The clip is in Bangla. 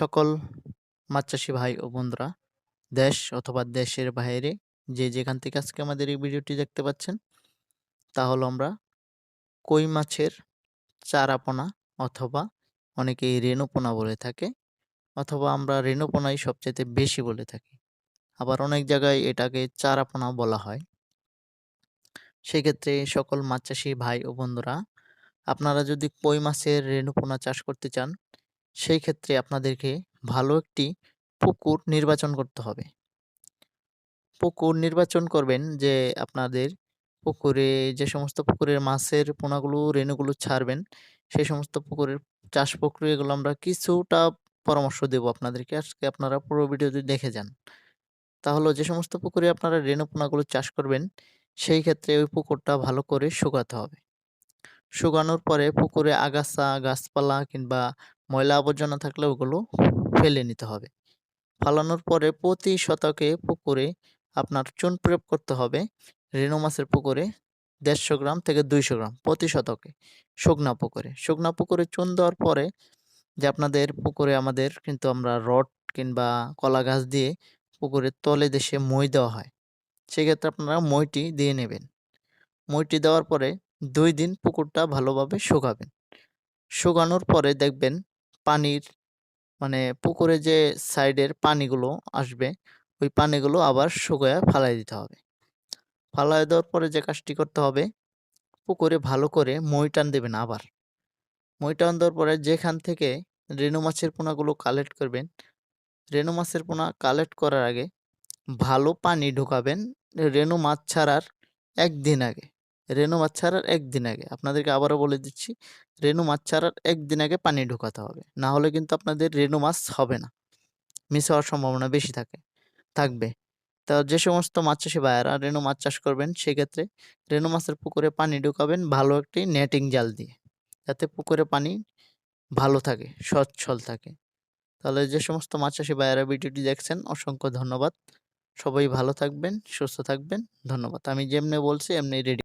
সকল মাছ চাষি ভাই ও বন্ধুরা, দেশ অথবা দেশের বাইরে যে যেখান থেকে আজকে আমাদের এই ভিডিওটি দেখতে পাচ্ছেন, তা হলো আমরা কই মাছের চারাপোনা অথবা অনেকে রেণুপোনা বলে থাকে অথবা আমরা রেণুপোনাই সবচেয়ে বেশি বলে থাকি। আবার অনেক জায়গায় এটাকে চারাপোনা বলা হয়। সেক্ষেত্রে সকল মাছ চাষি ভাই ও বন্ধুরা, আপনারা যদি কই মাছের রেণুপোনা চাষ করতে চান সেই ক্ষেত্রে আপনাদেরকে ভালো একটি পুকুর নির্বাচন করতে হবে। পুকুর নির্বাচন করবেন যে আপনাদের পুকুরে যে সমস্ত পুকুরের মাছের পোনাগুলো, রেণুগুলো ছাড়বেন, সেই সমস্ত পুকুরের চাষ প্রক্রিয়াগুলো আমরা কিছুটা পরামর্শ দেব আপনাদেরকে। আজকে আপনারা পুরো ভিডিওটি দেখে যান। তাহলে যে সমস্ত পুকুরে আপনারা রেণু পোনাগুলো চাষ করবেন, সেই ক্ষেত্রে ওই পুকুরটা ভালো করে শুকাতে হবে। শুকানোর পরে পুকুরে আগাছা, গাছপালা কিংবা ময়লা আবর্জনা থাকলে ওগুলো ফেলে নিতে হবে। ফালানোর পরে প্রতি শতকে পুকুরে আপনার চুন প্রয়োগ করতে হবে। রেণু মাছের পুকুরে দেড়শো গ্রাম থেকে দুইশো গ্রাম প্রতি শতকে শুকনা পুকুরে। শুকনা পুকুরে চুন দেওয়ার পরে যে আপনাদের পুকুরে আমাদের কিন্তু আমরা রড কিংবা কলা গাছ দিয়ে পুকুরের তলে দেশে মই দেওয়া হয়। সেক্ষেত্রে আপনারা মইটি দিয়ে নেবেন। মইটি দেওয়ার পরে দুই দিন পুকুরটা ভালোভাবে শুকাবেন। শুকানোর পরে দেখবেন পানির মানে পুকুরে যে সাইডের পানিগুলো আসবে, ওই পানিগুলো আবার শুকায় ফালাই দিতে হবে। ফালাই দেওয়ার পরে যে কাজটি করতে হবে, পুকুরে ভালো করে মই টান দেবেন আবার। মই টান দেওয়ার পরে যেখান থেকে রেণু মাছের পোনাগুলো কালেক্ট করবেন, রেণু মাছের পোনা কালেক্ট করার আগে ভালো পানি ঢোকাবেন। রেণু মাছ ছাড়ার একদিন আগে। রেণু মাছ ছাড়ার একদিন আগে। আপনাদেরকে আবারও বলে দিচ্ছি, রেণু মাছ ছাড়ার একদিন আগে পানি ঢোকাতে হবে। না হলে কিন্তু আপনাদের রেণু মাছ হবে না। মিস হওয়ার সম্ভাবনা বেশি থাকে, থাকবে। তা যে সমস্ত মাছ চাষি ভাইয়েরা, রেণু মাছ চাষ করবেন, সেক্ষেত্রে রেণু মাছের পুকুরে পানি ঢুকাবেন ভালো একটি নেটিং জাল দিয়ে। যাতে পুকুরে পানি ভালো থাকে, সচ্ছল থাকে। তাহলে যে সমস্ত মাছ চাষি ভাইয়েরা, ভিডিওটি দেখছেন, অসংখ্য ধন্যবাদ। সবাই ভালো থাকবেন, সুস্থ থাকবেন, ধন্যবাদ। আমি যেমনি বলছি, এমনি রেডি